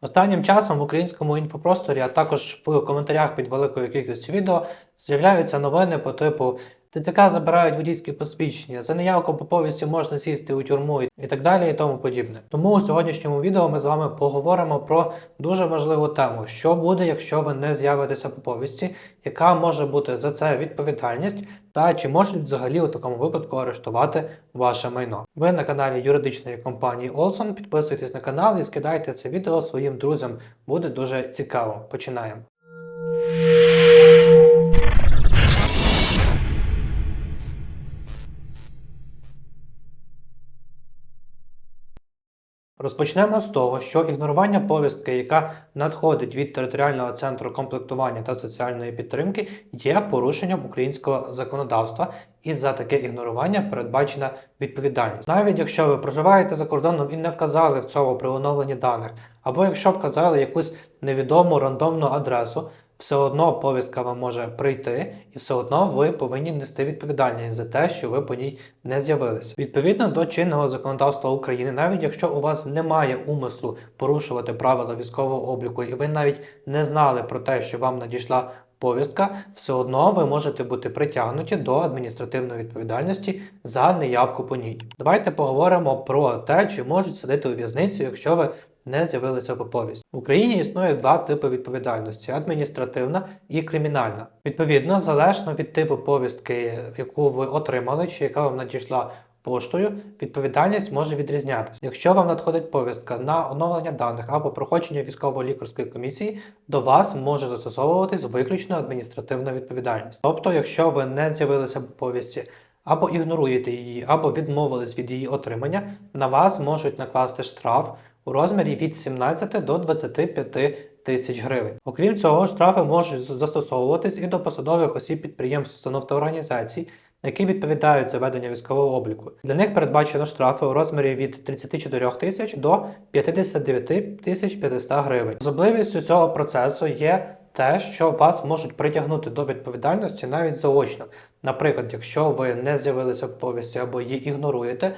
Останнім часом в українському інфопросторі, а також в коментарях під великою кількістю відео з'являються новини по типу ТЦК забирають водійські посвідчення, за неявку по повісті можна сісти у тюрму і так далі і тому подібне. Тому у сьогоднішньому відео ми з вами поговоримо про дуже важливу тему, що буде, якщо ви не з'явитеся по повісті, яка може бути за це відповідальність, та чи можуть взагалі у такому випадку арештувати ваше майно. Ви на каналі юридичної компанії Олсон. Підписуйтесь на канал і скидайте це відео своїм друзям. Буде дуже цікаво. Починаємо. Розпочнемо з того, що ігнорування повістки, яка надходить від територіального центру комплектування та соціальної підтримки, є порушенням українського законодавства, і за таке ігнорування передбачена відповідальність. Навіть якщо ви проживаєте за кордоном і не вказали в цьому при оновленні даних, або якщо вказали якусь невідому рандомну адресу, все одно повістка вам може прийти, і все одно ви повинні нести відповідальність за те, що ви по ній не з'явилися. Відповідно до чинного законодавства України, навіть якщо у вас немає умислу порушувати правила військового обліку, і ви навіть не знали про те, що вам надійшла повістка, все одно ви можете бути притягнуті до адміністративної відповідальності за неявку по ній. Давайте поговоримо про те, чи можуть сидити у в'язниці, якщо ви не з'явилися по повісті. В Україні існує два типи відповідальності: адміністративна і кримінальна. Відповідно, залежно від типу повістки, яку ви отримали, чи яка вам надійшла поштою, відповідальність може відрізнятися. Якщо вам надходить повістка на оновлення даних або проходження військово-лікарської комісії, до вас може застосовуватись виключно адміністративна відповідальність. Тобто, якщо ви не з'явилися по повісті, або ігноруєте її, або відмовились від її отримання, на вас можуть накласти штраф у розмірі від 17 до 25 тисяч гривень. Окрім цього, штрафи можуть застосовуватись і до посадових осіб підприємств, установ та організацій, які відповідають за ведення військового обліку. Для них передбачено штрафи у розмірі від 34 тисяч до 59 тисяч 500 гривень. Особливістю цього процесу є те, що вас можуть притягнути до відповідальності навіть заочно. Наприклад, якщо ви не з'явилися в повісті або її ігноруєте,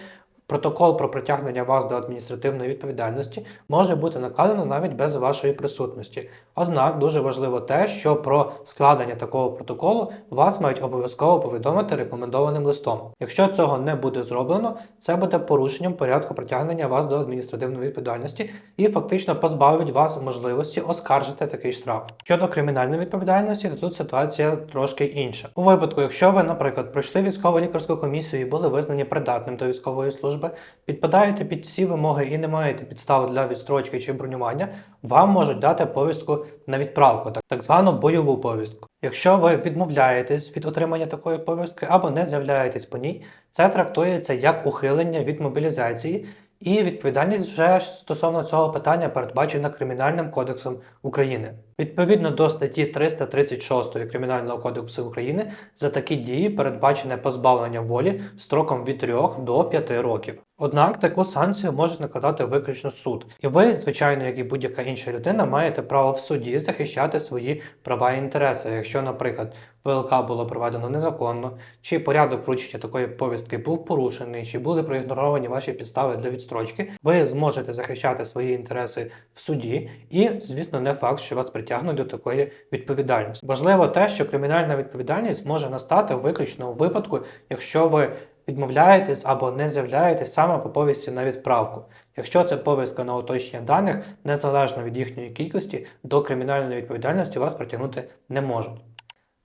Протокол про притягнення вас до адміністративної відповідальності може бути накладено навіть без вашої присутності. Однак дуже важливо те, що про складення такого протоколу вас мають обов'язково повідомити рекомендованим листом. Якщо цього не буде зроблено, це буде порушенням порядку притягнення вас до адміністративної відповідальності і фактично позбавить вас можливості оскаржити такий штраф. Щодо кримінальної відповідальності, то тут ситуація трошки інша. У випадку, якщо ви, наприклад, пройшли військово-лікарську комісію і були визнані придатним до військової служби, підпадаєте під всі вимоги і не маєте підстав для відстрочки чи бронювання, вам можуть дати повістку на відправку, так звану бойову повістку. Якщо ви відмовляєтесь від отримання такої повістки або не з'являєтесь по ній, це трактується як ухилення від мобілізації. І відповідальність вже стосовно цього питання передбачена Кримінальним кодексом України. Відповідно до статті 336 Кримінального кодексу України за такі дії передбачене позбавлення волі строком від 3 до 5 років. Однак таку санкцію може накладати виключно суд, і ви, звичайно, як і будь-яка інша людина, маєте право в суді захищати свої права і інтереси. Якщо, наприклад, ВЛК було проведено незаконно, чи порядок вручення такої повістки був порушений, чи були проігноровані ваші підстави для відстрочки, ви зможете захищати свої інтереси в суді, і, звісно, не факт, що вас притягнуть до такої відповідальності. Важливо те, що кримінальна відповідальність може настати виключно у випадку, якщо ви відмовляєтесь або не з'являєтесь саме по повісті на відправку. Якщо це повістка на уточнення даних, незалежно від їхньої кількості, до кримінальної відповідальності вас притягнути не можуть.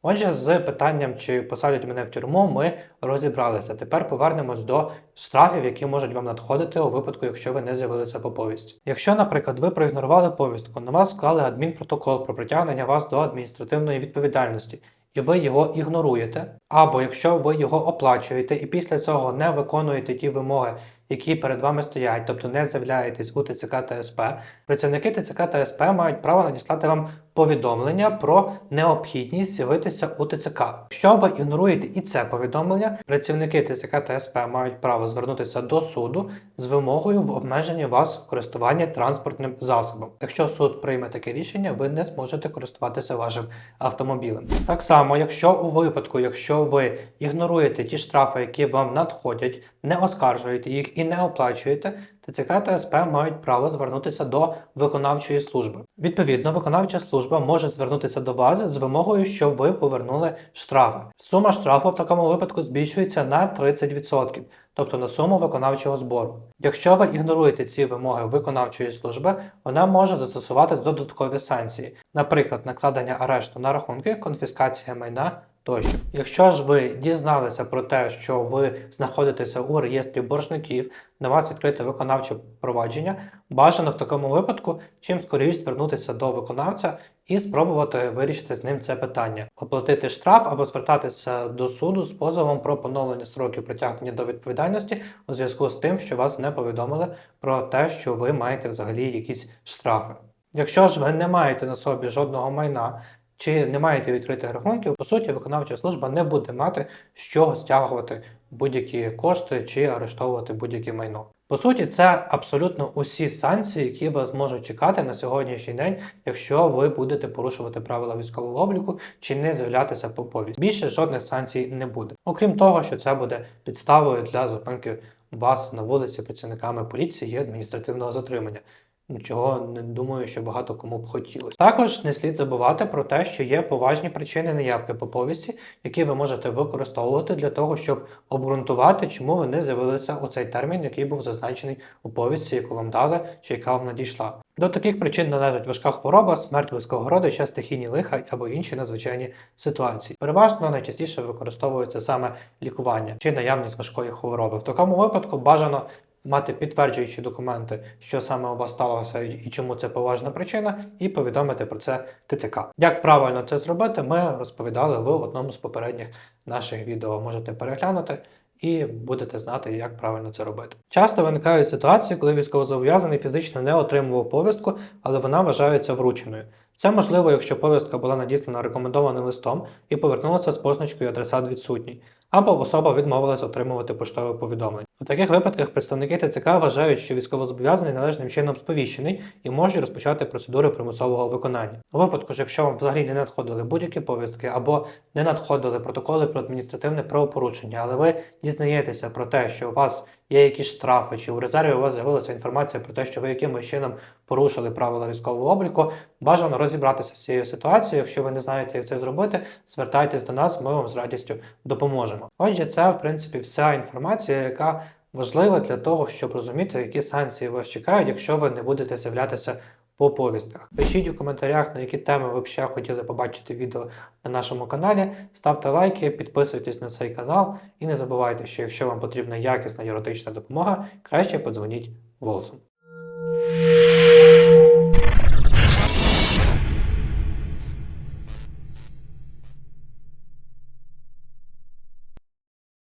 Отже, з питанням, чи посадять мене в тюрму, ми розібралися. Тепер повернемось до штрафів, які можуть вам надходити у випадку, якщо ви не з'явилися по повісті. Якщо, наприклад, ви проігнорували повістку, на вас склали адмінпротокол про притягнення вас до адміністративної відповідальності, і ви його ігноруєте, або якщо ви його оплачуєте і після цього не виконуєте ті вимоги, які перед вами стоять, тобто не з'являєтесь у ТЦК та СП, працівники ТЦК та СП мають право надіслати вам повідомлення про необхідність з'явитися у ТЦК. Якщо ви ігноруєте і це повідомлення, працівники ТЦК та СП мають право звернутися до суду з вимогою в обмеженні вас в користуванні транспортним засобом. Якщо суд прийме таке рішення, ви не зможете користуватися вашим автомобілем. Так само, якщо у випадку, якщо ви ігноруєте ті штрафи, які вам надходять, не оскаржуєте їх і не оплачуєте, ТЦК та СП мають право звернутися до виконавчої служби. Відповідно, виконавча служба може звернутися до вас з вимогою, щоб ви повернули штрафи. Сума штрафу в такому випадку збільшується на 30%, тобто на суму виконавчого збору. Якщо ви ігноруєте ці вимоги виконавчої служби, вона може застосувати додаткові санкції, наприклад, накладення арешту на рахунки, конфіскація майна. Тощо, якщо ж ви дізналися про те, що ви знаходитеся у реєстрі боржників, на вас відкрите виконавче провадження, бажано в такому випадку чим скоріш звернутися до виконавця і спробувати вирішити з ним це питання, оплатити штраф або звертатися до суду з позовом про поновлення сроків притягнення до відповідальності у зв'язку з тим, що вас не повідомили про те, що ви маєте взагалі якісь штрафи. Якщо ж ви не маєте на собі жодного майна, чи не маєте відкритих рахунків, по суті, виконавча служба не буде мати з чого стягувати будь-які кошти чи арештовувати будь-яке майно. По суті, це абсолютно усі санкції, які вас можуть чекати на сьогоднішній день, якщо ви будете порушувати правила військового обліку чи не з'являтися по повісті. Більше жодних санкцій не буде. Окрім того, що це буде підставою для зупинки вас на вулиці працівниками поліції і адміністративного затримання. Чого не думаю, що багато кому б хотілося. Також не слід забувати про те, що є поважні причини неявки по повісті, які ви можете використовувати для того, щоб обґрунтувати, чому ви не з'явилися у цей термін, який був зазначений у повісті, яку вам дали, чи яка вам надійшла. До таких причин належать важка хвороба, смерть близького родича, стихійні лиха або інші надзвичайні ситуації. Переважно найчастіше використовується саме лікування чи наявність важкої хвороби. В такому випадку бажано мати підтверджуючі документи, що саме у вас сталося і чому це поважна причина, і повідомити про це ТЦК. Як правильно це зробити, ми розповідали в одному з попередніх наших відео. Можете переглянути. І будете знати, як правильно це робити. Часто виникають ситуації, коли військовозобов'язаний фізично не отримував повістку, але вона вважається врученою. Це можливо, якщо повістка була надіслана рекомендованим листом і повернулася з позначкою адресат відсутній, або особа відмовилася отримувати поштове повідомлення. У таких випадках представники ТЦК вважають, що військовозобов'язаний належним чином сповіщений і може розпочати процедури примусового виконання. У випадку ж, якщо вам взагалі не надходили будь-які повістки або не надходили протоколи про адміністративне правопорушення, але ви дізнаєтеся про те, що у вас є якісь штрафи, чи у резерві у вас з'явилася інформація про те, що ви якимось чином порушили правила військового обліку, бажано розібратися з цією ситуацією. Якщо ви не знаєте, як це зробити, звертайтесь до нас, ми вам з радістю допоможемо. Отже, це в принципі вся інформація, яка важлива для того, щоб розуміти, які санкції вас чекають, якщо ви не будете з'являтися по повістках. Пишіть у коментарях, на які теми ви б ще хотіли побачити відео на нашому каналі. Ставте лайки, підписуйтесь на цей канал і не забувайте, що якщо вам потрібна якісна юридична допомога, краще подзвоніть голосом.